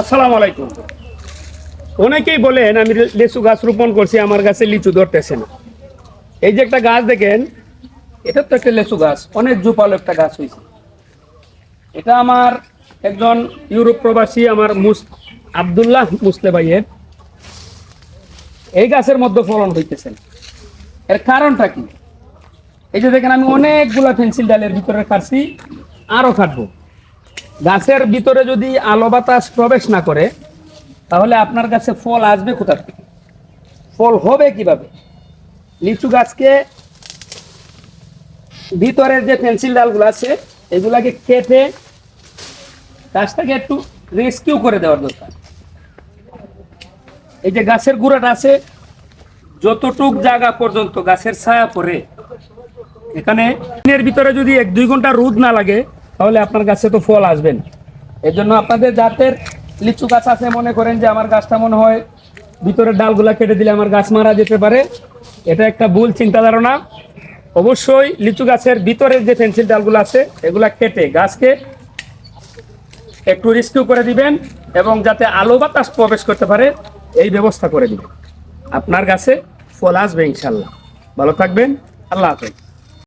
আসসালামু আলাইকুম। অনেকেই বলেন, আমি লিচু গাছ রোপণ করছি, আমার গাছে লিচু ধরতেছে না। এই যে একটা গাছ দেখেন, এটা তো একটা লিচু গাছ, অনেক জুপালো একটা গাছ হয়েছে। এটা আমার একজন ইউরোপ প্রবাসী, আমার মুস আবদুল্লাহ মুসলে ভাইয়ের এই গাছের মধ্যে ফলন হইতেছে এর কারণটা কি? এই যে দেখেন, আমি অনেকগুলা পেন্সিল ডালের ভিতরে কাটছি আরও কাটবো। গাছের ভিতরে যদি আলো বাতাস প্রবেশ না করে, তাহলে আপনার কাছে ফল আসবে কোথা থেকে? ফল হবে কীভাবে? লিচু গাছকে ভিতরের যে পেন্সিল ডালগুলো আছে, এগুলাকে কেটে গাছটাকে একটু রেস্কিউ করে দেওয়ার দরকার। এই যে গাছের গুঁড়াটা আছে, যতটুক জায়গা পর্যন্ত গাছের ছায়া পড়ে, এখানে ভিতরে যদি এক দুই ঘণ্টা রোদ না লাগে তাহলে আপনার গাছে তো ফল আসবে না এর জন্য আপনাদের জাতের লিচু গাছ আছে, মনে করেন যে আমার গাছটা মনে হয় ভিতরের ডালগুলা কেটে দিলে আমার গাছ মারা যেতে পারে। এটা একটা ভুল চিন্তা ধারণা অবশ্যই লিচু গাছের ভিতরের যে পেন্সিল ডালগুলো আছে, এগুলা কেটে গাছকে একটু রিস্কিউ করে দিবেন এবং যাতে আলো বাতাস প্রবেশ করতে পারে, এই ব্যবস্থা করে দিবেন। আপনার গাছে ফল আসবে ইনশাল্লাহ ভালো থাকবেন। আল্লাহ হাফেজ।